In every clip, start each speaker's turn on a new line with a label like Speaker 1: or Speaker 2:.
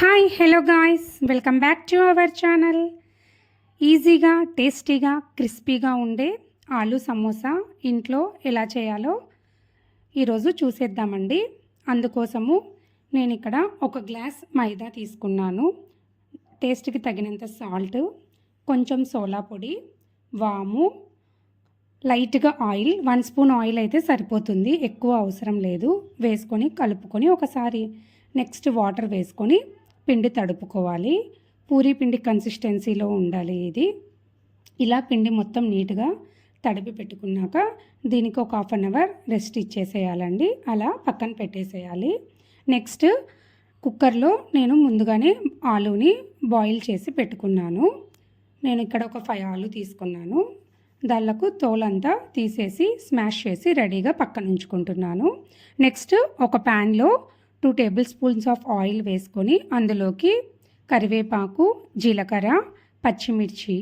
Speaker 1: Hi hello guys welcome back to our channel ఈజీగా టేస్టీగా క్రిస్పీగా ఉండే ఆలు సమోసా ఇంట్లో ఎలా చేయాలో ఈరోజు చూసేద్దామండి. అందుకోసము నేను ఇక్కడ ఒక గ్లాస్ మైదా తీసుకున్నాను. టేస్ట్కి తగినంత సాల్ట్ కొంచెం సోలా పొడి వాము లైట్గా ఆయిల్ వన్ స్పూన్ ఆయిల్ అయితే సరిపోతుంది. ఎక్కువ అవసరం లేదు. వేసుకొని కలుపుకొని ఒకసారి నెక్స్ట్ వాటర్ వేసుకొని పిండి తడుపుకోవాలి. పూరీ పిండి కన్సిస్టెన్సీలో ఉండాలి ఇది. ఇలా పిండి మొత్తం నీట్గా తడిపి పెట్టుకున్నాక దీనికి ఒక హాఫ్ అన్ అవర్ రెస్ట్ ఇచ్చేసేయాలండి. అలా పక్కన పెట్టేసేయాలి. నెక్స్ట్ కుక్కర్లో నేను ముందుగానే ఆలూని బాయిల్ చేసి పెట్టుకున్నాను. నేను ఇక్కడ ఒక ఫైవ్ ఆలు తీసుకున్నాను. దాళ్ళకు తోలంతా తీసేసి స్మాష్ చేసి రెడీగా పక్కన ఉంచుకుంటున్నాను. నెక్స్ట్ ఒక ప్యాన్లో two tablespoons of oil వేసుకొని అందులోకి కరివేపాకు జీలకర్ర పచ్చిమిర్చి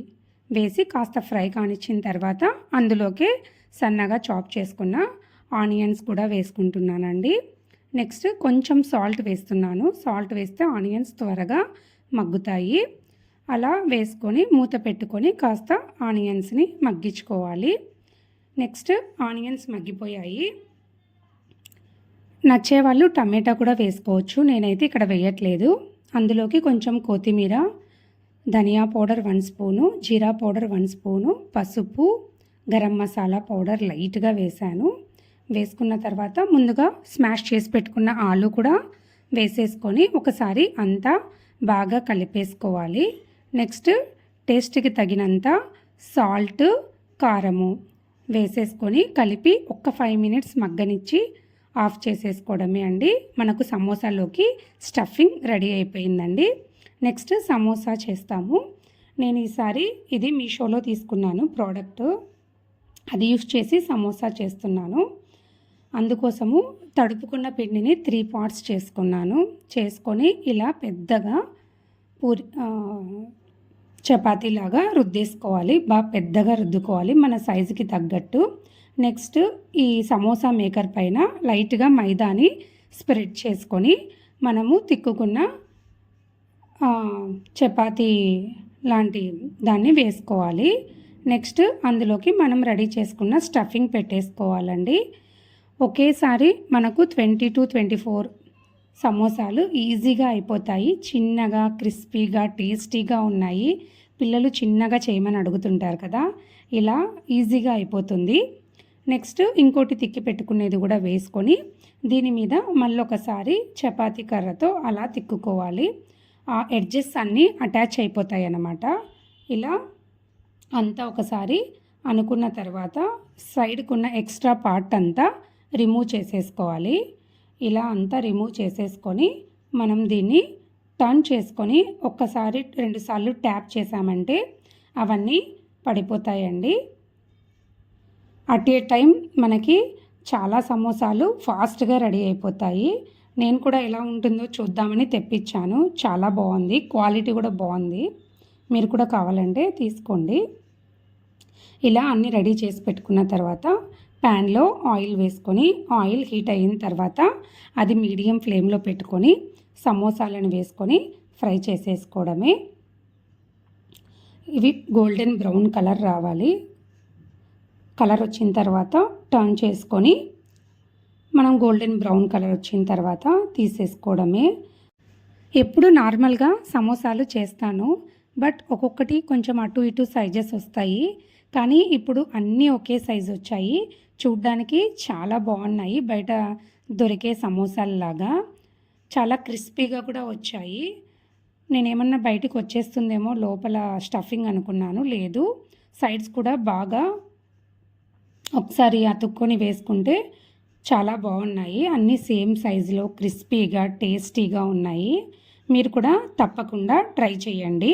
Speaker 1: వేసి కాస్త ఫ్రై కానిచ్చిన తర్వాత అందులోకి సన్నగా చాప్ చేసుకున్న ఆనియన్స్ కూడా వేసుకుంటున్నానండి. నెక్స్ట్ కొంచెం సాల్ట్ వేస్తున్నాను. సాల్ట్ వేస్తే ఆనియన్స్ త్వరగా మగ్గుతాయి. అలా వేసుకొని మూత పెట్టుకొని కాస్త ఆనియన్స్ని మగ్గించుకోవాలి. Next onions మగ్గిపోయాయి. నచ్చేవాళ్ళు టమాటా కూడా వేసుకోవచ్చు. నేనైతే ఇక్కడ వేయట్లేదు. అందులోకి కొంచెం కొత్తిమీర dhania powder one spoon jeera powder one spoon పసుపు గరం మసాలా పౌడర్ లైట్గా వేశాను. వేసుకున్న తర్వాత ముందుగా స్మాష్ చేసి పెట్టుకున్న ఆలు కూడా వేసేసుకొని ఒకసారి అంతా బాగా కలిపేసుకోవాలి. నెక్స్ట్ టేస్ట్కి తగినంత సాల్ట్ కారము వేసేసుకొని కలిపి ఒక ఫైవ్ మినిట్స్ మగ్గనిచ్చి ఆఫ్ చేసేసుకోవడమే అండి. మనకు సమోసాలోకి స్టఫింగ్ రెడీ అయిపోయిందండి. నెక్స్ట్ సమోసా చేస్తాము. నేను ఈసారి ఇది మీషోలో తీసుకున్నాను ప్రోడక్ట్. అది యూస్ చేసి సమోసా చేస్తున్నాను. అందుకోసము తడుపుకున్న పిండిని త్రీ పార్ట్స్ చేసుకున్నాను. చేసుకొని ఇలా పెద్దగా పూరి చపాతీలాగా రుద్దేసుకోవాలి. బాగా పెద్దగా రుద్దుకోవాలి. మన సైజుకి తగ్గట్టు. నెక్స్ట్ ఈ సమోసా మేకర్ పైన లైట్గా మైదాని స్ప్రెడ్ చేసుకొని మనము తిక్కుకున్న చపాతీ లాంటి దాన్ని వేసుకోవాలి. నెక్స్ట్ అందులోకి మనం రెడీ చేసుకున్న స్టఫింగ్ పెట్టేసుకోవాలండి. ఒకేసారి మనకు ట్వంటీ టు ట్వంటీ ఫోర్ సమోసాలు ఈజీగా అయిపోతాయి. చిన్నగా క్రిస్పీగా టేస్టీగా ఉన్నాయి. పిల్లలు చిన్నగా చేయమని అడుగుతుంటారు కదా. ఇలా ఈజీగా అయిపోతుంది. నెక్స్ట్ ఇంకోటి తిక్కి పెట్టుకునేది కూడా వేసుకొని దీని మీద మళ్ళీ ఒకసారి చపాతి కర్రతో అలా తిక్కుకోవాలి. ఆ ఎడ్జెస్ అన్నీ అటాచ్ అయిపోతాయి అన్నమాట ఇలా అంతా ఒకసారి అనుకున్న తర్వాత సైడ్కున్న ఎక్స్ట్రా పార్ట్ అంతా రిమూవ్ చేసేసుకోవాలి. ఇలా అంతా రిమూవ్ చేసేసుకొని మనం దీన్ని టర్న్ చేసుకొని ఒక్కసారి రెండుసార్లు ట్యాప్ చేసామంటే అవన్నీ పడిపోతాయండి. అట్ ఏ టైం మనకి చాలా సమోసాలు ఫాస్ట్గా రెడీ అయిపోతాయి. నేను కూడా ఎలా ఉంటుందో చూద్దామని తెప్పించాను. చాలా బాగుంది. క్వాలిటీ కూడా బాగుంది. మీరు కూడా కావాలంటే తీసుకోండి. ఇలా అన్నీ రెడీ చేసి పెట్టుకున్న తర్వాత ప్యాన్లో ఆయిల్ వేసుకొని ఆయిల్ హీట్ అయిన తర్వాత అది మీడియం ఫ్లేమ్లో పెట్టుకొని సమోసాలను వేసుకొని ఫ్రై చేసేసుకోవడమే. ఇవి గోల్డెన్ బ్రౌన్ కలర్ రావాలి. కలర్ వచ్చిన తర్వాత టర్న్ చేసుకొని మనం గోల్డెన్ బ్రౌన్ కలర్ వచ్చిన తర్వాత తీసేసుకోవడమే. ఎప్పుడు నార్మల్గా సమోసాలు చేస్తాను బట్ ఒక్కొక్కటి కొంచెం అటు ఇటు సైజెస్ వస్తాయి. కానీ ఇప్పుడు అన్నీ ఒకే సైజు వచ్చాయి. చూడ్డానికి చాలా బాగున్నాయి బయట దొరికే సమోసాలలాగా. చాలా క్రిస్పీగా కూడా వచ్చాయి. నేనేమన్నా బయటికి వచ్చేస్తుందేమో లోపల స్టఫింగ్ అనుకున్నాను లేదు. సైడ్స్ కూడా బాగా ఒకసారి అతుక్కొని వేసుకుంటే చాలా బాగున్నాయి. అన్నీ సేమ్ సైజులో క్రిస్పీగా టేస్టీగా ఉన్నాయి. మీరు కూడా తప్పకుండా ట్రై చేయండి.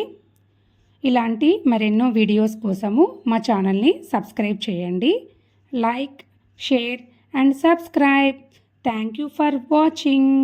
Speaker 1: ఇలాంటి మరెన్నో వీడియోస్ కోసము మా ఛానల్ని సబ్స్క్రైబ్ చేయండి. Like share and subscribe. Thank you for watching.